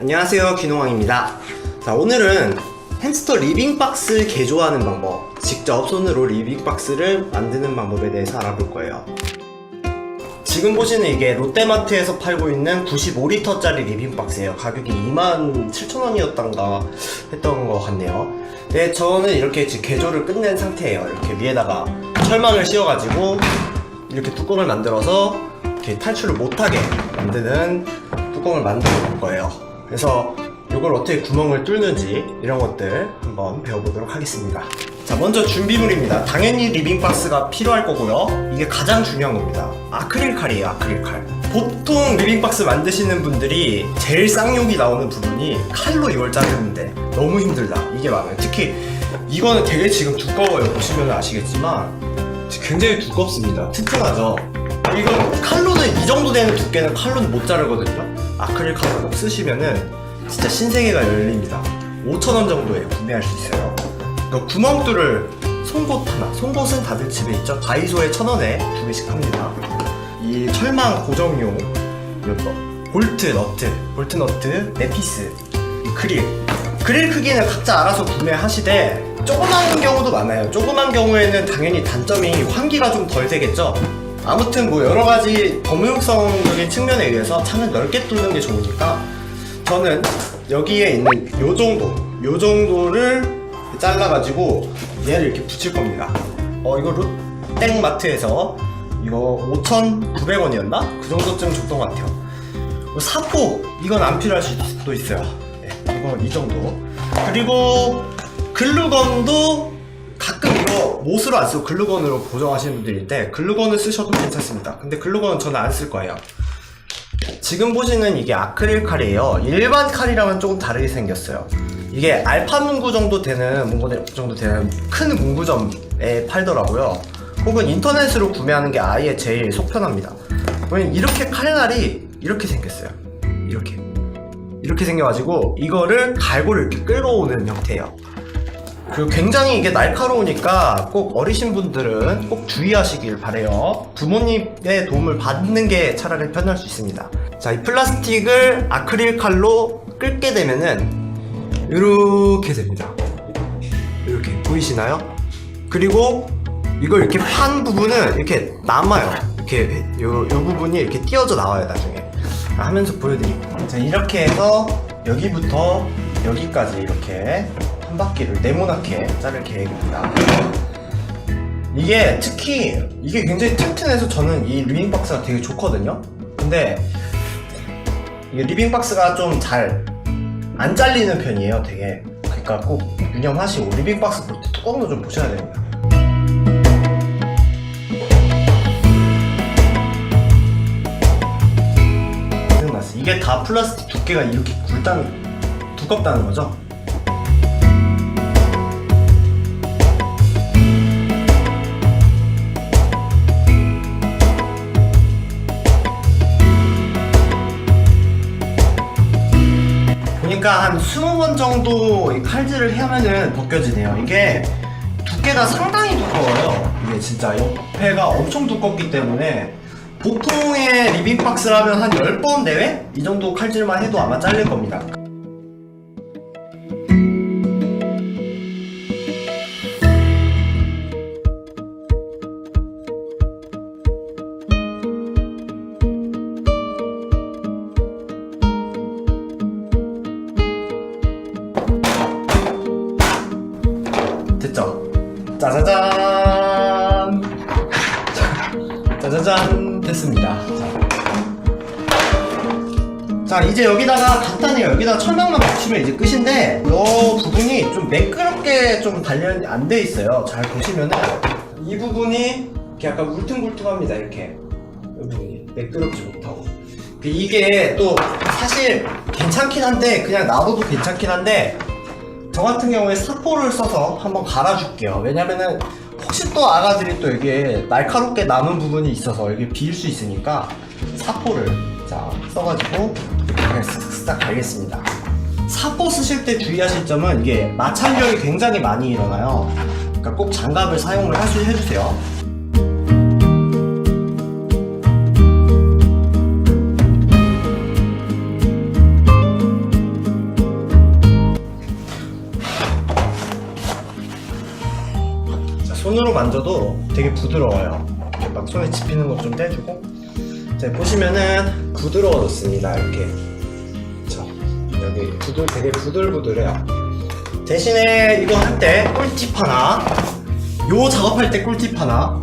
안녕하세요 귀농왕입니다. 자 오늘은 햄스터 리빙박스 개조하는 방법 직접 손으로 리빙박스를 만드는 방법에 대해서 알아볼 거예요. 지금 보시는 이게 롯데마트에서 팔고 있는 95리터짜리 리빙박스예요. 가격이 27,000원이었던가 했던 것 같네요. 네 저는 이렇게 지금 개조를 끝낸 상태예요. 이렇게 위에다가 철망을 씌워가지고 이렇게 뚜껑을 만들어서 이렇게 탈출을 못하게 만드는 뚜껑을 만들어 볼 거예요. 그래서 이걸 어떻게 구멍을 뚫는지 이런 것들 한번 배워보도록 하겠습니다. 자, 먼저 준비물입니다. 당연히 리빙박스가 필요할 거고요. 이게 가장 중요한 겁니다. 아크릴 칼이에요, 아크릴 칼. 보통 리빙박스 만드시는 분들이 제일 쌍욕이 나오는 부분이 칼로 이걸 자르는데 너무 힘들다. 이게 많아요. 특히 이거는 되게 지금 두꺼워요. 보시면 아시겠지만 굉장히 두껍습니다. 튼튼하죠. 이거 칼로는 이 정도 되는 두께는 칼로는 못 자르거든요. 아크릴 칼을 꼭 쓰시면은 진짜 신세계가 열립니다. 5,000원 정도에 구매할 수 있어요. 이거 구멍 뚫을 송곳 하나. 송곳은 다들 집에 있죠. 다이소에 1,000원에 두 개씩 합니다. 이 철망 고정용 이거 볼트 너트, 볼트 너트, 네피스, 이 그릴. 그릴 크기는 각자 알아서 구매하시되 조그만 경우도 많아요. 조그만 경우에는 당연히 단점이 환기가 좀 덜 되겠죠. 아무튼 뭐 여러 가지 범용성적인 측면에 의해서 창을 넓게 뚫는 게 좋으니까 저는 여기에 있는 요 정도, 요 정도를 잘라가지고 얘를 이렇게 붙일 겁니다. 어 이거 롯땡마트에서 이거 5,900원이었나? 그 정도쯤 줬던 것 같아요. 뭐 사포 이건 안 필요할 수도 있어요. 네, 이건 이 정도. 그리고 글루건도 가끔 못으로 안 쓰고 글루건으로 고정하시는 분들인데 글루건을 쓰셔도 괜찮습니다. 근데 글루건은 저는 안 쓸 거예요. 지금 보시는 이게 아크릴 칼이에요. 일반 칼이랑은 조금 다르게 생겼어요. 이게 알파 문구 정도 되는 문구 정도 되는 큰 문구점에 팔더라고요. 혹은 인터넷으로 구매하는 게 아예 제일 속편합니다. 왜냐면 이렇게 칼날이 이렇게 생겼어요. 이렇게 이렇게 생겨가지고 이거를 갈고를 이렇게 끌어오는 형태예요. 그리고 굉장히 이게 날카로우니까 꼭 어리신 분들은 꼭 주의하시길 바래요. 부모님의 도움을 받는 게 차라리 편할 수 있습니다. 자, 이 플라스틱을 아크릴 칼로 끌게 되면은 이렇게 됩니다. 이렇게 보이시나요? 그리고 이걸 이렇게 판 부분은 이렇게 남아요. 이렇게 요, 요 부분이 이렇게 띄어져 나와요 나중에. 하면서 보여드릴게요. 자, 이렇게 해서 여기부터 여기까지 이렇게 한 바퀴를 네모나게 자를 계획입니다. 이게 특히 이게 굉장히 튼튼해서 저는 이 리빙 박스가 되게 좋거든요. 근데 이게 리빙 박스가 좀 잘 안 잘리는 편이에요, 되게. 그러니까 꼭 유념하시고 리빙 박스 볼 때 뚜껑도 좀 보셔야 됩니다. 이게 다 플라스틱 두께가 이렇게 굵다는 두껍다는 거죠? 보니까 한 20번 정도 이 칼질을 하면은 벗겨지네요. 이게 두께가 상당히 두꺼워요. 이게 진짜 옆에가 엄청 두껍기 때문에 보통의 리빙박스라면 한 10번 내외? 이 정도 칼질만 해도 아마 잘릴 겁니다. 자. 자, 이제 여기다가 간단해요. 여기다가 철망만 붙이면 이제 끝인데, 이 부분이 좀 매끄럽게 좀 단련이 안 돼 있어요. 잘 보시면은, 이 부분이 이렇게 약간 울퉁불퉁합니다. 이렇게. 이 부분이 매끄럽지 못하고. 그 이게 또 사실 괜찮긴 한데, 그냥 놔둬도 괜찮긴 한데, 저 같은 경우에 사포를 써서 한번 갈아줄게요. 왜냐면은 혹시 또 아가들이 또 이게 날카롭게 남은 부분이 있어서 이게 비일 수 있으니까 사포를 자 써가지고 네, 그냥 싹싹 달겠습니다. 사포 쓰실 때 주의하실 점은 이게 마찰력이 굉장히 많이 일어나요. 그러니까 꼭 장갑을 사용을 하시 해주세요. 손으로 만져도 되게 부드러워요. 막 손에 집히는 것 좀 떼주고. 자, 보시면은 부드러워졌습니다. 이렇게. 자, 여기 부들, 되게 부들부들해요. 대신에 이거 할 때 꿀팁 하나. 요 작업할 때 꿀팁 하나.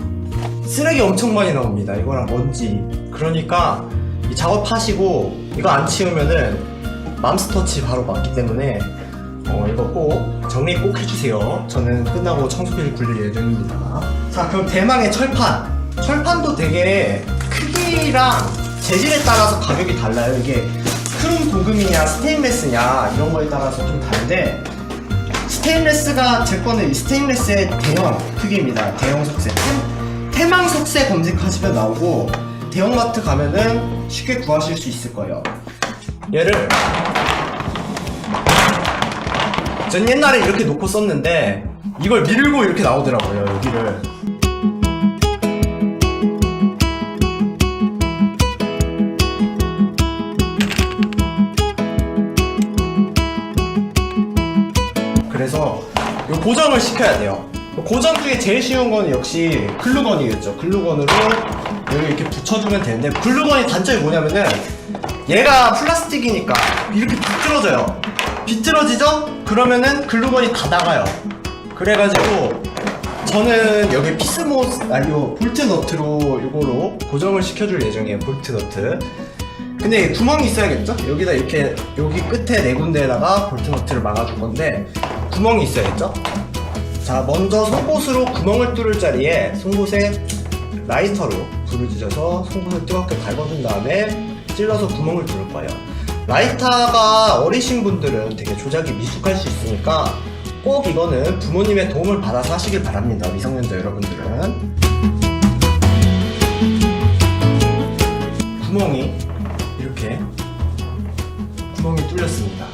쓰레기 엄청 많이 나옵니다. 이거랑 먼지. 그러니까 이 작업하시고 이거 안 치우면은 맘스터치 바로 맞기 때문에 어, 이거 꼭 정리 꼭 해주세요. 저는 끝나고 청소기를 굴릴 예정입니다. 자, 그럼 대망의 철판. 철판도 되게 크기랑 재질에 따라서 가격이 달라요. 이게 크롬 도금이냐 스테인레스냐 이런 거에 따라서 좀 다른데 스테인레스가 제 거는 이 스테인레스의 대형 크기입니다. 대형. 템, 태망 석쇠 검색하시면 나오고 대형마트 가면은 쉽게 구하실 수 있을 거예요. 얘를 전 옛날에 이렇게 놓고 썼는데 이걸 밀고 이렇게 나오더라고요 여기를 그래서 이 고정을 시켜야 돼요 고정 중에 제일 쉬운 건 역시 글루건이겠죠 글루건으로 여기 이렇게 붙여주면 되는데 글루건의 단점이 뭐냐면은 얘가 플라스틱이니까 이렇게 비틀어져요. 비틀어지죠? 그러면은 글루건이 다 나가요. 그래가지고 저는 여기 피스모 아니 요 볼트 너트로 이거로 고정을 시켜줄 예정이에요. 볼트 너트. 근데 구멍이 있어야겠죠? 여기다 이렇게 여기 끝에 네 군데에다가 볼트 너트를 막아줄 건데 구멍이 있어야겠죠? 자 먼저 송곳으로 구멍을 뚫을 자리에 송곳에 라이터로 불을 지져서 송곳을 뜨겁게 밟아준 다음에 찔러서 구멍을 뚫을 거예요. 라이터가 어리신 분들은 되게 조작이 미숙할 수 있으니까 꼭 이거는 부모님의 도움을 받아서 하시길 바랍니다. 미성년자 여러분들은. 구멍이 이렇게 구멍이 뚫렸습니다.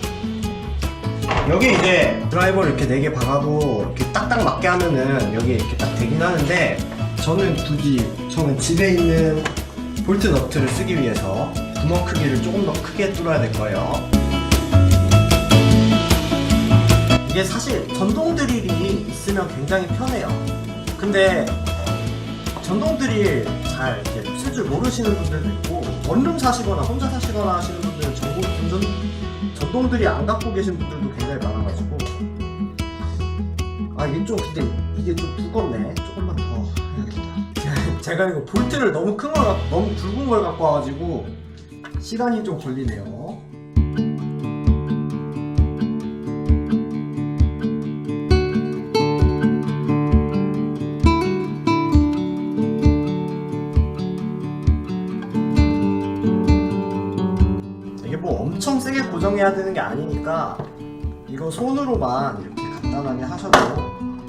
여기 이제 드라이버를 이렇게 4개 박아도 이렇게 딱딱 맞게 하면은 여기 이렇게 딱 되긴 하는데 저는 굳이 저는 집에 있는 볼트 너트를 쓰기 위해서 구멍 크기를 조금 더 크게 뚫어야 될 거예요. 이게 사실 전동 드릴이 있으면 굉장히 편해요. 근데 전동 드릴 잘 쓸 줄 모르시는 분들도 있고 원룸 사시거나 혼자 사시거나 하시는 분들은 전동, 전동, 전동 드릴 안 갖고 계신 분들도 굉장히 많아가지고. 아 이게 좀 근데 이게 좀 무겁네. 조금만 더 해야겠다. 제가 이거 볼트를 너무 큰 걸, 갖- 너무 굵은 걸 갖고 와가지고 시간이 좀 걸리네요 엄청 세게 고정해야 되는 게 아니니까 이거 손으로만 이렇게 간단하게 하셔도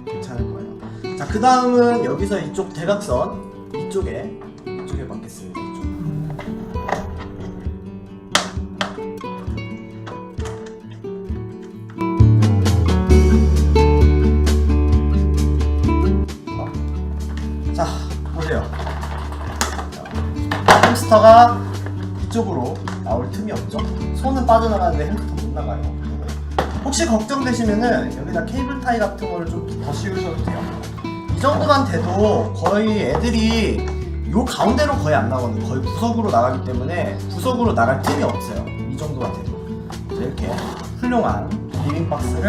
괜찮을 거예요. 자, 그 다음은 여기서 이쪽 대각선 이쪽에 이쪽에 맞겠습니다. 이쪽. 어. 자, 보세요. 자, 햄스터가 이쪽으로 빠져나가는데 햄스터 못 나가요. 혹시 걱정되시면은 여기다 케이블 타이 같은 거를 좀 더 씌우셔도 돼요. 이 정도만 돼도 거의 애들이 요 가운데로 거의 안 나거든요. 거의 구석으로 나가기 때문에 구석으로 나갈 틈이 없어요. 이 정도만 돼도. 이렇게 훌륭한 리빙 박스를